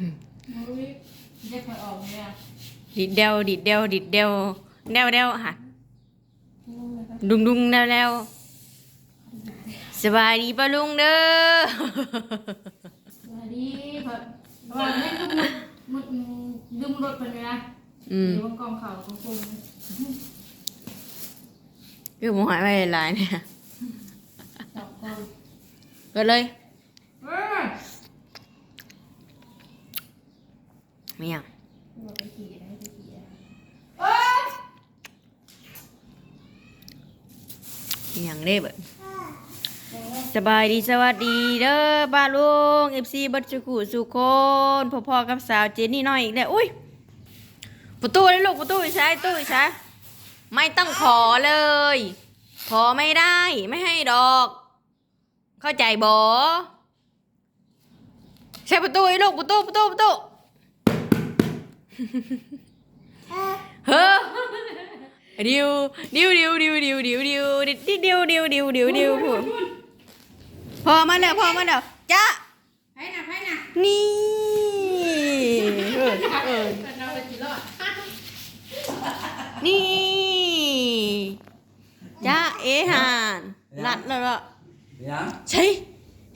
อุ้ยได้คอยออกเนี่ยดิดเดวดิดเดวดิดเดวเดวเดวค่ะ ดุงดุงเดวเดวสบายดีปะลุงเด้อสวัสดีครับว่าให้ดุมมุดดุมรถเป็นไงนะอืมเดี๋ยววงกองเขาของคุณคือหมูหายไปหลายเนี่ยสองคนก็เลย เออ ไม่อย่าไปขี่ได้ไปขี่ได้ไม่ยากได้เบิดสบายดีสวัสดีเด้อบ้านลุงเอฟซีบัตจุกุสุคนพ่อๆกับสาวเจนนี่น้อยอีกแล้วอุ้ยประตูเลยลูกประตูใช้ตู้ใช้ไม่ต้องขอเลย ขอไม่ได้ไม่ให้ดอก เข้าใจบอใช่ประตูไอ้ลูกประตูประตูประตู เฮ้อดิวดิวดิวดิวดิวดิวดิวดิวดิวดิวดิวดิวดิวพูดพอมาแล้วพอมาแล้วจ้าให้นะให้นะนี่เออเออเราไปกี่รอดนี่จ้าเอหานลัดแล้วล่ะยังใช่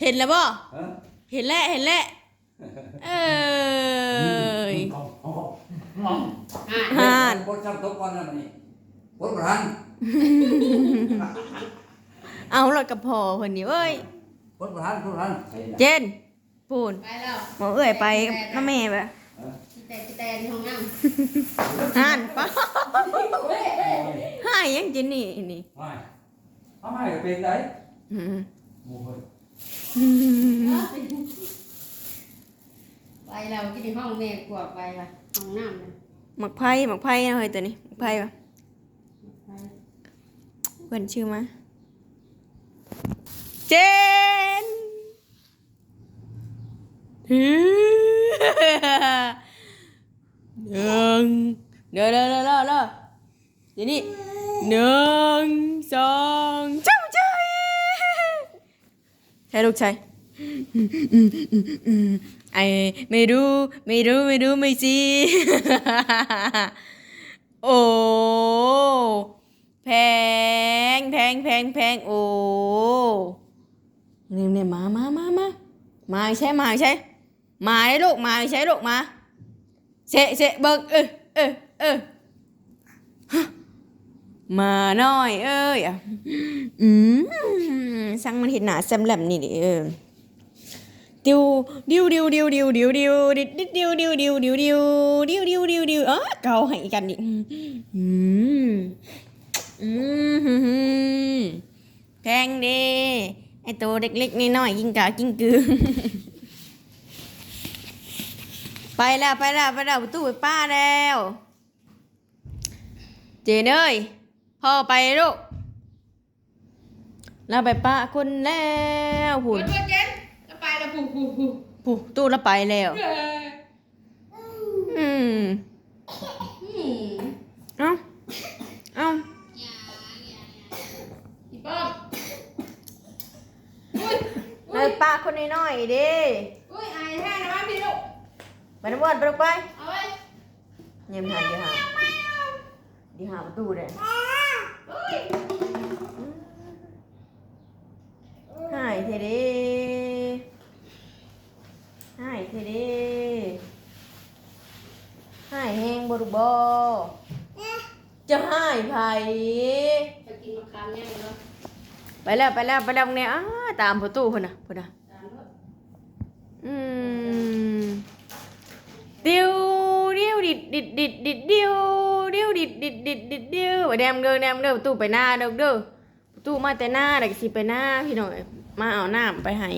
เห็นแล้วบ่เออเห็นแล้วเห็นแล้วเอ้ย ห่านบดจำทุกวันนะมันนี่บดประทันเอารถกับพ่อคนนี้เอ้ยบดประทันบดประทันเจนปูนไปแล้วหมอเอ้ยไปกับน้าแม่ไปพี่แต่พี่แต่ในห้องน้ห่านปะห่ายยังเจนนี่นี่ไม่ทำไมเป็นไรอืมโอ้ยำไปแล้วที่ในห้องแม่กวดไปละ ห้องน้ำเลยหมักไผ่หมักไผ่นะเฮ้ยตัวนี้หมักไผ่ปะไปเพื่อนชื่อมา เจนฮึหนึ่งเดี๋ยวเดี๋ยวเดี๋ยวเดี๋ยวเดี๋ยวเดี๋ยวนี้หนึ่งสองเจ้าใจใช่ลูกชายอืมอืมอืมอืม ไอไม่รู้ไม่รู้ไม่รู้ไม่สิโอ้แพงแพงแพงแพงโอ้เนี่ยเนี่ยมามามามามาใช่มาใช่มาได้ลูกมาใช่ลูกมาเสะเสะเบิกเออเออเออมาหน่อยเอ้ยอืมสังมันเห็นหนาแซมแหลมนี่ดิเออ ดิวดิวดิวดิวดิวดิวดิวดิวดิวดิวดิวดิวดิวดิวดิวดิวดิวอ๋อเกาให้กันดิอืมอืมแพงดีไอตัวเล็กๆน้อยๆกินกากินกือไปแล้วไปแล้วไปแล้วประตูไปป้าแล้ว เจนเอ้ยพ่อไปลูกเราไปป้าคนแล้วผุพูน แล้วผู้ผู้ผู้ผูตู้เราไปแล้วเอออืมอืม เอ้า เอ้าอีป้อมอุ้ยเลยป้าคนน้อยๆดิอุ้ยอายแท้นะบ้านพี่ลูกไปนะบอนไปลงไปเอาไว้เยี่ยมหันดีหาดีหาประตูเลยอุ้ย หายเทเด้หายเทเด้หายแห้งบรุบอจะหาย ไผจะกินมะขามยังไงเนาะไปแล้วไปแล้วไปแล้วเนี่ยอ้าตามประตูคนน่ะคนน่ะตามด้วยอืมดิวดิวดิดดิดดิดดิดดิวดิวดิดดิดดิดดิดดิวแดมเด้อแดมเด้อประตูไปหน้าเด้อเด้อประตูมาแต่หน้าเด็กสิไปหน้าพี่หน่อยมาเอาน้ำไปให้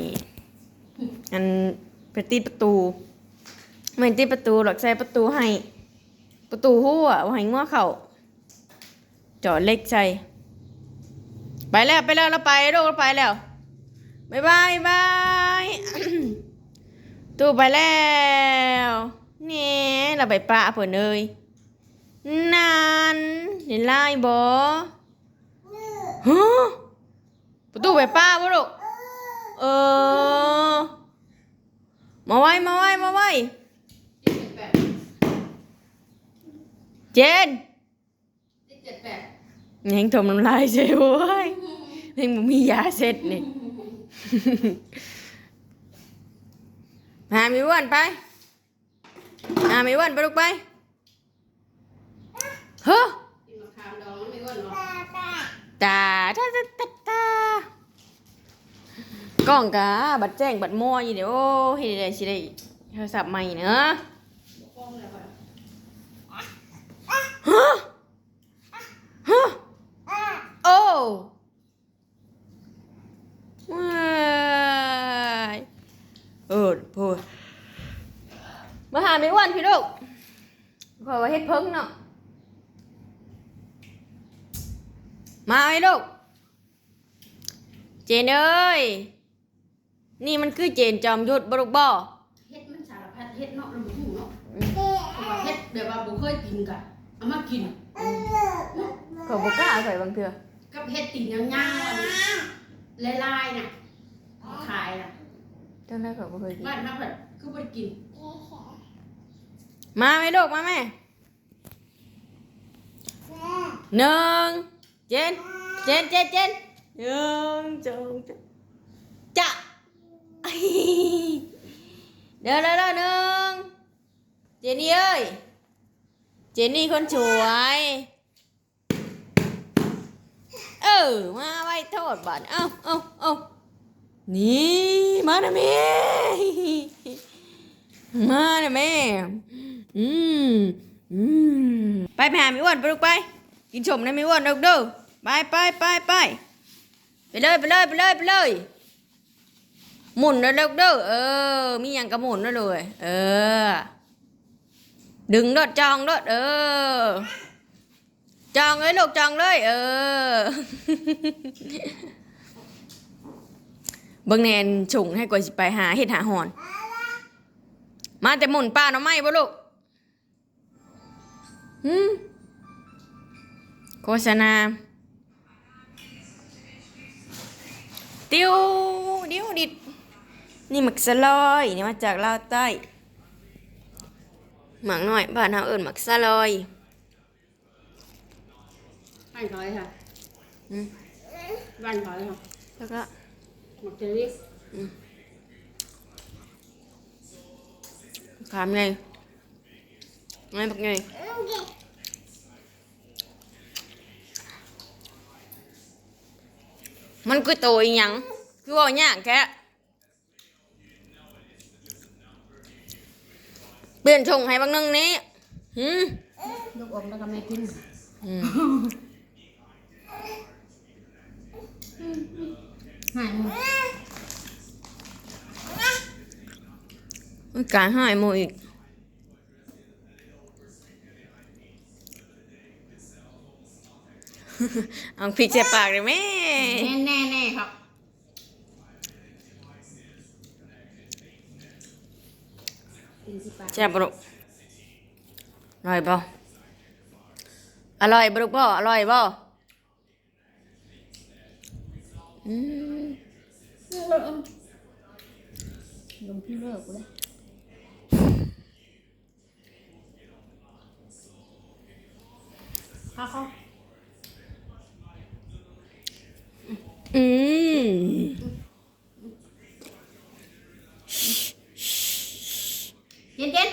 อันไปติดประตูไม่ติดประตูหรอกใส่ประตูให้ประตูหัวเอาให้ง้อเข่า จอดเล็กใส่ไปแล้วไปแล้วเราไปโรกเราไปแล้วบายบายบายตู้ไปแล้วเนี่เราไปปลาเผื่อเนยนานเดี๋ยวไล่บอฮะประตูไปป้าบ่ลูกเออ มาไว้มาไว้มาไว้เจน เจ็ดแปดยังทมน้ำลายใช่โว้ยยังบ่มียาเสร็จนี่หามีอ้วันไปหามีอ้วันไปลูกไปเฮ้อกินมะขามดองไม่อ้วนหรอตาตาตาตาตากล้องกะบัดแจ้งบัดมัวอยู่เดี๋ยวโอ้เฮ็ดได้สิได้โทรศัพท์ใหม่เนอะ ป้องเลยก่อน ฮะฮะโอ้ว้ายเออพูดมาหาไม่อ้วันพี่ลูกขอว่า เฮ็ดเพิ่งเนาะ มาไอ้ลูก เจนเอ้ย นี่มันคือเจนจอมยุทธบรุกบ่เฮ็ดมันสารพัดเฮ็ดเนาะเราบ่รู้เนาะเฮ็ดแบบว่าบ่เคยกินกะเอามากินเขาบอกกล้าใส่บางเถื่อกับเฮ็ดติ่งยาวๆอันนี้ลายๆน่ะขายน่ะจังได้เขาบ่เคยกินบ้านเฮาแบบคือบ่ได้กิน มาไหมลูกมาไหม หนึ่งเจนเจนเจนเจนหนึ่งสองจะเดี๋ยวเดี๋ยวเดี๋ยวหนึ่งเจนี่เอ้ยเจนี่คนสวยเออมาไว้โทษบัตรเอ้าเอ้าเอ้านี่มานะแม่มานะแม่อืม ไปไปหาไม่อ้วนไปลูกไป กินชมนะไม่อ้วนเด้อเด้อไปไปไปไปไปเลยไปเลยไปเลยไปเลยหมุนเด้อเด้อเด้อเออ มีอย่างกระหมุนเด้อเลย เออ ดึงรถจองรถเออ จองเลยลูกจองเลย เออเบิ่งแนนฉุงให้กว่าสิไปหาเห็ดหาหอน มาแต่หมุนป้าหน่อไม้บ่ลูก หืมโฆษณาติวเดิวดิดนี่หมักสลอย นี่มาจากลาวใต้หมักน้อยบ้านเฮาเอิ้นหมักสลอยบ้านถอยค่ะอืมบ้านถอยค่ะแล้วก็หมักเจอรี่ขามไงไงบักไง มันคือโตอีหยังคือเว่ายากแค่เปลี่ยนชงให้บางนึงนี้หืมลูกอมแล้วก็ไม่กินอืมหายหมดมันกลายหายหมดอีก เอาพริกใส่ปากเลยแม่แน่แน่แน่ครับกินสิปากแซ่บปะลูกอร่อยป่อร่อยปะลูกป่อร่อยป่อืมลงที่เลิกกูเลยข้า วข้าวอืมเย็นเย็น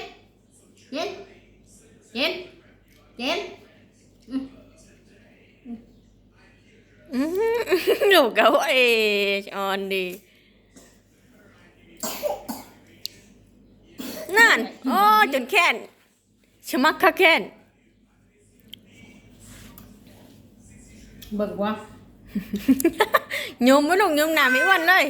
เย็นเย็นเย็นอืมหนูก็ว่าเอชออนดีนั่น โอ้จนแค้นชะมักค่ะแค้นเบิกว่า โยมไม่ลูกโยมหนาไม่อ้วันเลย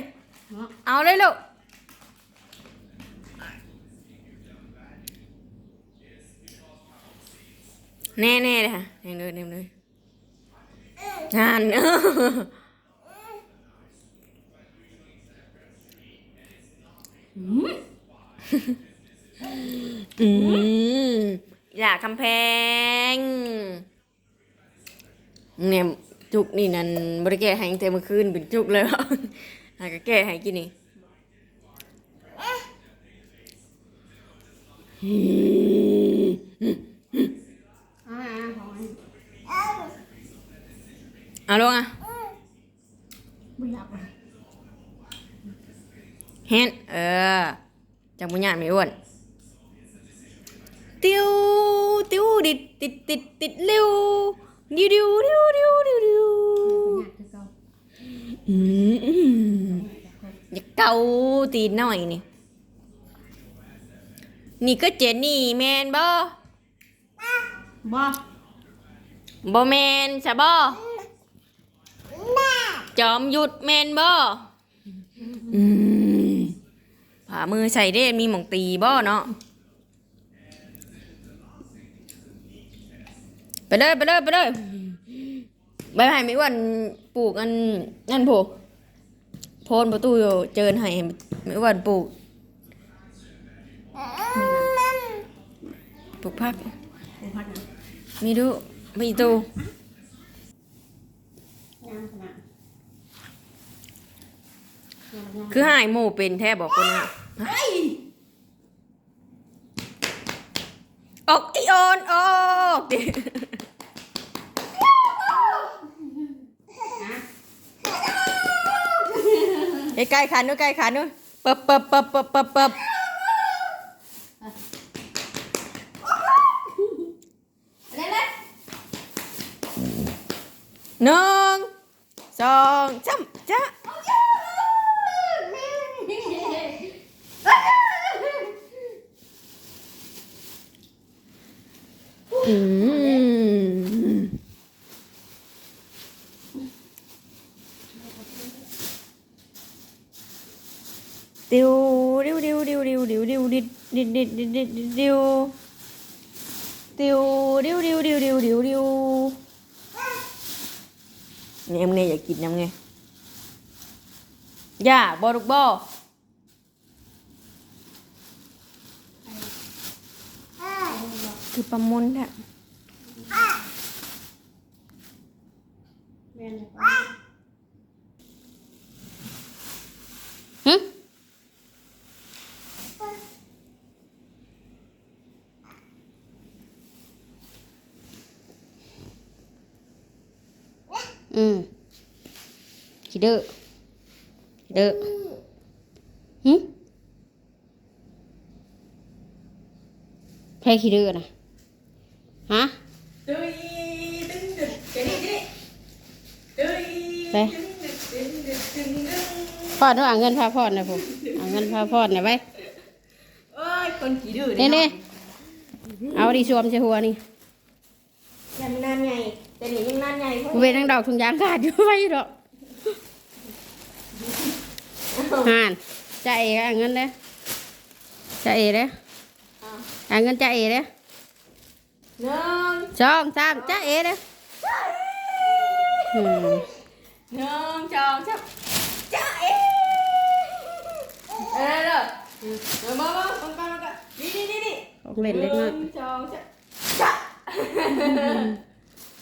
เนา จุกนี่นั่นบริแกะใหายแต่เมื่อคืนเป็นจุกเลยหรอหากแกะใหายกินนี่อ่าของมันเอาลงอ่ะบุญหลับอ่ะเห็นเออจากบุญญาไม่อ้วนติ้วติ้วดิดติดติดติดเร็วดิวดิวดิวดิวดิว เกาตีนหน่อยนี่ นี่ก็เจนนี่แมนบ่บ่บ่แมนใช่บ่จอมหยุดแมนบ่อืมผ่ามือใส่ได้มีหมองตีบ่เนาะไปเลยไปเลยไปเลยใบไผ่ไม่อ้วันปลูกอันนั่นผูโพ นประตูอยู่เจินให้ไม่อ้วันปลูกปลูกพักมีดูมีตูคือหายหมูเป็นแท้บอกคนนะออกอีออนออก ดิไอ้ไก่ขันนู้นไก่ขันนู้นเปิบเปิบเปิบเปิบเปิบเปิบหนึ่งสองสามจ้า ติวดิวดิวดิวดิวดิวดิวดิดดิดดิดดิดดิดดิวติวดิวดิวดิวดิวดิวดิวเนี่ยมึงเนี่ยอย่ากินนะมึงเนี่ยย่าบอลูกบอคือประมุนอะ อืมขี้ดื้อขี้ดื้อหึใครขี้ดื้อนะฮะตึ้ยตึ้งดึกเจนี่เจนี่ตึ้ยไปตึ้งดึกตึ้งดึกตึ้งดึกพ่อต้องเอาเงินพาพ่อนะผมเอาเงินพาพ่อนะไว้เอ้ยคนขี้ดื้อนี่นี่เอาดีสวมใส่หัวนี่ยังนานไง แต่นี่ยังนานไงเพราะกูเป็นทั้งดอกถุงยางขาดอยู่ไว้ดอกห่านจ่าเอ๋เอาเงินเด้อจ่าเอ๋เด้อเอาเงินจ่าเอ๋เด้อหนึ่งสองสามจ่าเอ๋เด้ออืมหนึ่งสองสามจ้าเอ๋เอ้ยเด้อเดี๋ยวมามามามามานี่นี่นี่นี่ของเล่นเล็กน้อยหนึ่งสองสามจ้า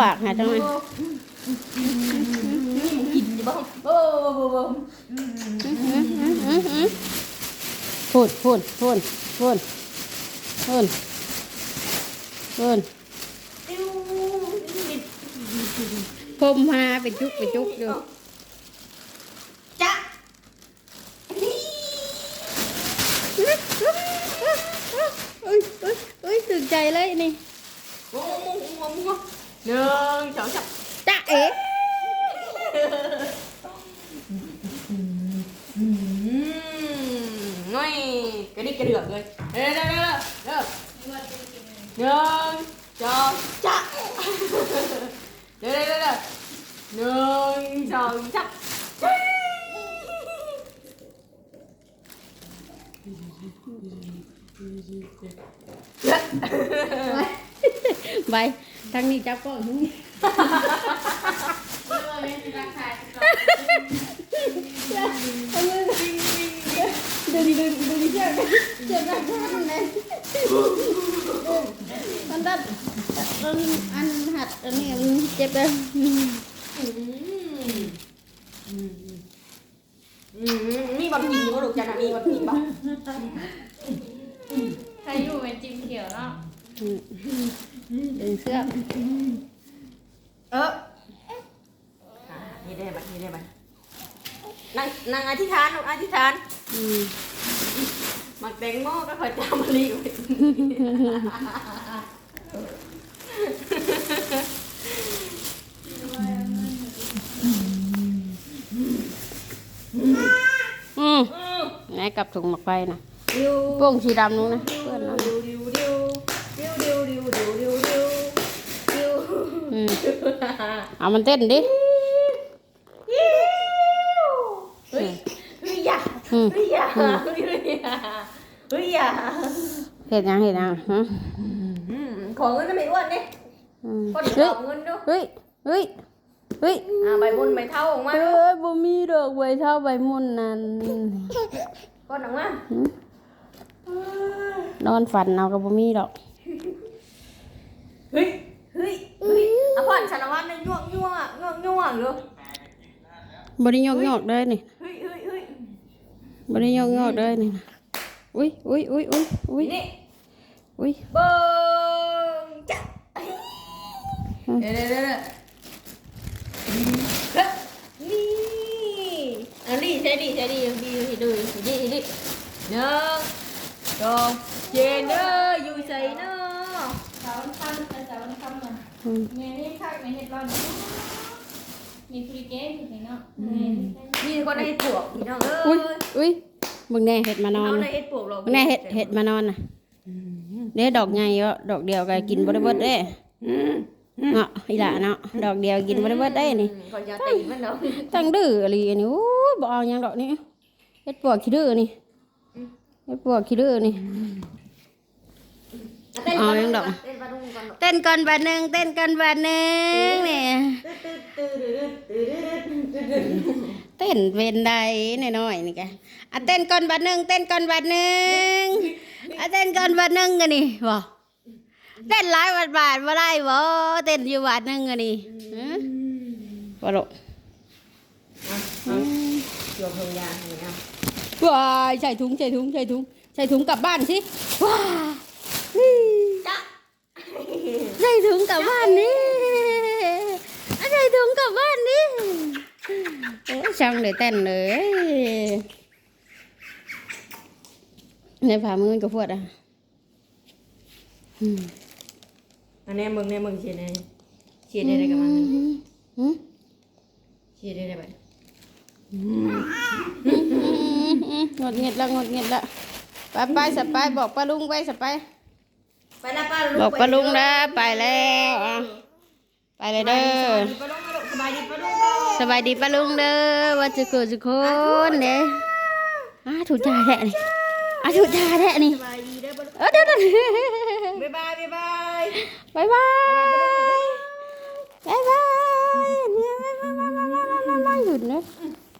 ปากหาจังเลยกินจะบอกโอ้โหพูดพูดพูดพูดพูดพูดพรมหาเป็นจุกเป็นจุกอยู่จ้าเอ้ยเอ้ยเอ้ยตื่นใจเลยนี่งงงงง nhưng cháu chọc tạ ế. Ngồi cái đi cái được rồi. Đây đây đây đây nhưng cho chắc đây đây đây đây. Nhưng cho chắc Thank you. ไปทางนี้จับกล้องทางนี้ดึงดึงดึเชือเชือกดักแนั้นมันดัดมันอันหัดอันนี้มันเจ็บเลยมีบะหมี่ก็ลูกจานะมีบะหมี่บ้ ยวเนาะดึงเชือเอออ่านี่ได้บัดนี่ได้บัดนั่งนั่งอธิษฐานลูกอธิษฐานมักแตงโมก็คอยจามมาลีไว้อืมไหนกลับถุงหมักไปนะดิวโป้งสีดำนู้นนะ เอามันเต้นดิเฮ้ยเฮ้ยอย่าอืมเฮ้ยอย่าเฮ้ยอย่าเฮ้ยอย่าเห็นยังเห็นยังฮะอืมขอเงินไม่อ้วนดิอืมคนขเฮ้ยอเงินดูเฮ้ยเฮ้ยเฮ้ยอ่าใบบุญใบเท่าออกมาเอ้ดูยบ่มีดอกใบเท่าใบมุนนั่นก้อนออกมานอนฝันเอากับบ่มีดอก เฮ้ยเฮ้ยเฮ้ยอะพ่อนสารวัตรเนี่ยย่วงย่วงย่ว งย่วงดูบ่ได้ยกยอกเลยนี่เฮ้ยเฮ้ยเฮ้ยบ่ได้ยกยอกเลยนี่นะอุ้ยอุ้ยอุ้ยอุ้ยอุ้ยนี่อุ้ยเบิ้งจ้ะเดี๋ยวเดี๋ยวเดี๋ยวเดี๋ยวเฮ้ยนี่อันนี้ใช่ดิใช่ดิดีดีดูดีดีดีหนึ่งสองเจนเดอร์อยู่ใส่เนาะสาวคำแต่สาวคำมันอืมเมนี่คักในเห็ดร้อน มีฟรีเกมอยู่เนาะเมนี่มีคนให้ปวกพี่น้องเอ้อุ้ยยอุ้ยมึงแน่เห็ดมานอนเอาน่ะในเฮ็ดปวกเรามึงแน่เห็ดเห็ดมานอนน่ะเด้ดอกใหญ่เยอะดอกเดียวก็กินบ่ได้เบิดเด้เนาะอีหล่ะเนาะดอกเดียวกินบ่ได้เบิดได้นี่เขาจะตีมันเนาะตั้งดื้ออะไรอันนี้โอ้ยบ่เอาหยังดอกนี่เฮ็ดปวกขี้ดื้อนี่เฮ็ดปวกขี้ดื้อนี่ เอายังดอก เต้นปลาดุงก่อนเต้นก่อนบาทหนึงเต้นก่อนบาทหนึงนี่เต้นเป็นใดน้อยๆนี่แกอะเต้นก่อนบาทหนึงเต้นก่อนบาทหนึงอะเต้นก่อนบาทหนึงกันนี่บ่เต้นหลายบาทบาทบ่ได้บ่เต้นอยู่บาทหนึงกันนี่ฮะบ่ลูกโยมพงยานี่เอาว้ายใส่ถุงใส่ถุงใส่ถุงใส่ถุงกลับบ้านสิว้า นี่จ้ะใส่ถุงกลับบ้านนี่อะใส่ถุงกลับบ้านนี่โอ้ยช่างเลยเต้นเลยในฝ่ามือมันก็พวดอะอืมอันนี้มึงเนี่ยมึงเชียร์ได้เชียร์ได้ได้กับมันอืมเชียร์ได้ได้ไปงดเงียดละงดเงียดละไปไปสไปบอกป้าลุงไปสไป ไปแล้วป้าบอกป้าลุงนะไปแล้วอะไปเลยเด้อป้าลุงสบายดีป้าลุงก่อนสบายดีป้าลุงเด้อว่าจะเกิดจะคนเด้ออ่าถูกจ่าแท้นี่อ่าถูกจ่าแท้นี่สบายดีเด้อป้าลุงเออเดี๋ยวเดี๋ยวบ๊ายบายบ๊ายบายบายบายบายบายเนี่ยบายบายบายบายบายบายหยุดนะ